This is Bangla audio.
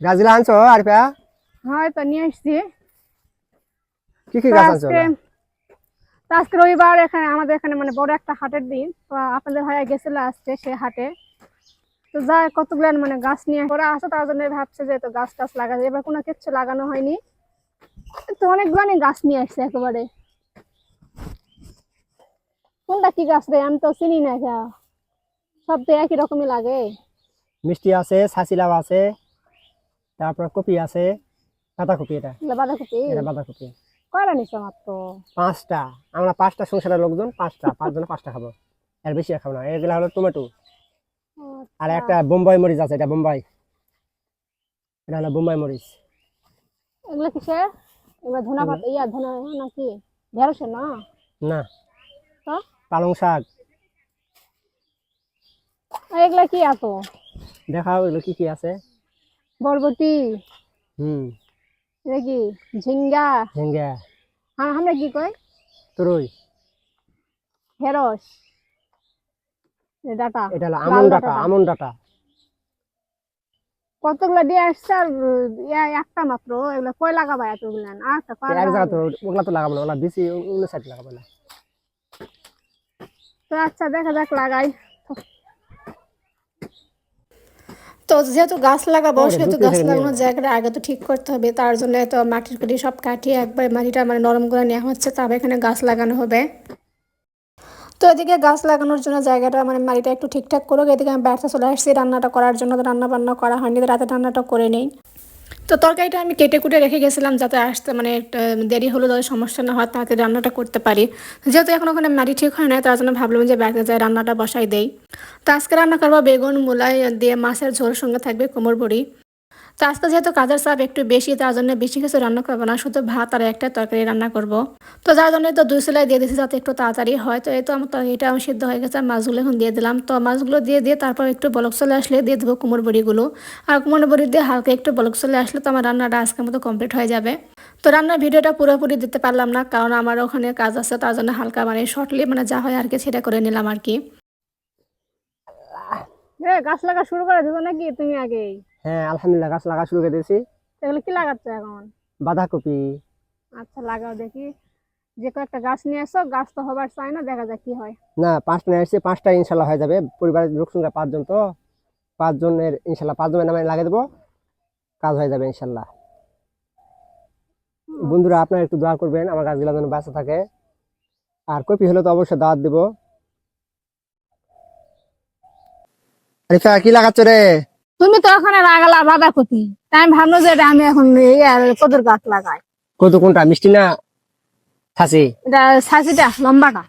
গাছগুলো আনছো আরিফা হয় তো নিয়ে এসছি কি কি গাছ আনছো আজকে রবিবার এখানে আমাদের এখানে মানে বড় একটা হাটের দিন। তো আপনাদের ভাইয়া গেছিল আজকে সেই হাটে। তো যা কতগুলো মানে গাছ নিয়ে ওরা আসে তার জন্য ভাবছে যে তো গাছ টাছ লাগাবে এবার কোনো কিচ্ছু লাগানো হয়নি। তো অনেকগুলো গাছ নিয়ে আসছে একেবারে। কোনটা কি গাছ রে? আমি তো চিনি না সব তো একই রকমই লাগে। মিষ্টি আছে ছাচিলাও আছে। তারপর কপি আছে বাঁধাকপি এটা। বাঁধাকপি? এটা বাঁধাকপি। কয়টা নিচ্ছে মাত্র? পাঁচটা। আমরা পাঁচটা সংসারের লোকজন পাঁচটা পাঁচজনে পাঁচটা খাব। আর বেশি খাব না। এগুলো হলো টমেটো আর একটা বোম্বাই মরিচ আছে এটা বোম্বাই। এটা হলো বোম্বাই মরিচ। এগুলো কিসের এগুলো ধনা পাতা ইয়া ধনা নাকি? ঢেঁড়সের না? না। তো? পালং শাক। এগুলা কি এত? দেখাও এগুলো কি কি আছে। বরবটি। হুম। এটা কি? ঝিঙ্গা? ঝিঙ্গা। হ্যাঁ আমরা কি কই? তরুই। ঢেঁড়স। ডাটা। এটা হলো আমন ডাটা আমন ডাটা। কতগুলো দিয়ে আসছে? আর একটা মাত্র। এগুলো কই লাগাবা এতগুলো কয় এক জায়গা তো ওগুলা তো লাগাবো না ওগুলা বেশি অন্য সাইড লাগাবো না তো আচ্ছা দেখা যাক লাগাই। তো যেহেতু গাছ লাগাবো সেহেতু গাছ লাগানোর জায়গাটা আগে তো ঠিক করতে হবে তার জন্য তো মাটির কুটি সব কাটিয়ে একবার মাটিটা মানে নরম করে নেওয়া হচ্ছে তবে এখানে গাছ লাগানো হবে। তো এদিকে গাছ লাগানোর জন্য জায়গাটা মানে মাটিটা একটু ঠিকঠাক করুক এদিকে আমি ব্যর্থ চলে আসছি রান্নাটা করার জন্য তো রান্না বান্না করা হয়নি তো রাতে রান্নাটা করে নেই। তো তরকারিটা আমি কেটে কুটে রেখে গেছিলাম যাতে আসতে মানে একটা দেরি হলো, যাতে সমস্যা না হয়, তাতে রান্নাটা করতে পারি। যেহেতু এখন ওখানে মাটি ঠিক হয় না তার জন্য ভাবলাম যে ব্যাগে যায় রান্নাটা বসাই দেই। তো আজকে রান্না করব বেগুন, মূলাই দিয়ে মাছের ঝোল সঙ্গে থাকবে কোমর বড়ি তো আজকে যেহেতু কাজের চাপ একটু বেশি, তার জন্য বেশি কিছু রান্না করব না, শুধু ভাত আর একটা তরকারি রান্না করব। তো যার জন্য তো দুই সেলাই দিয়ে দিয়েছি যাতে একটু তাড়াতাড়ি হয়। তো এই তো আমার তরকারিটা আমার সিদ্ধ হয়ে গেছে মাছগুলো এখন দিয়ে দিলাম। তো মাছগুলো দিয়ে দিয়ে তারপর একটু বলক চলে আসলে দিয়ে দেবো কোমর বড়িগুলো। আর কোমর বড়ি দিয়ে হালকা একটু বলক চলে আসলে তো আমার রান্নাটা আজকের মতো কমপ্লিট হয়ে যাবে। তো রান্নার ভিডিওটা পুরোপুরি দিতে পারলাম না, কারণ আমার ওখানে কাজ আছে, তার জন্য হালকা মানে শর্টলি মানে যা হয় আর কি সেটা করে নিলাম আর কি। গাছ লাগা শুরু করে দিছো নাকি? তুমি আগেই। হ্যাঁ আলহামদুলিল্লাহ গাছ লাগা শুরু করে দিয়েছি। এগুলো কি লাগাচ্ছ এখন? বাঁধাকপি। আচ্ছা লাগাও দেখি। যে কয়েকটা গাছ নিয়ে আসো গাছ তো হবার চাই না দেখা যাক কি হয়। না পাঁচটা নিয়ে আসছি পাঁচটা ইনশাল্লাহ হয়ে যাবে। পরিবারের লোক সংখ্যা পাঁচজন তো পাঁচজনের ইনশাল্লাহ পাঁচজনের নামে লাগিয়ে দেবো কাজ হয়ে যাবে ইনশাল্লাহ। বন্ধুরা আপনারা একটু দোয়া করবেন আমার গাছগুলো যেন বাঁচা থাকে। আর কপি হলে তো অবশ্যই দাওয়াত দিব। আরিফা কি লাগাচ্ছ রে? তুমি তো ওখানে লাগালা বাধা ক্ষতি। তাই আমি ভাবলো যে এটা আমি এখন কদুর আর কদর গাছ লাগাই। কত কোনটা মিষ্টি না খাসি? এটা সাজিটা লম্বাটা।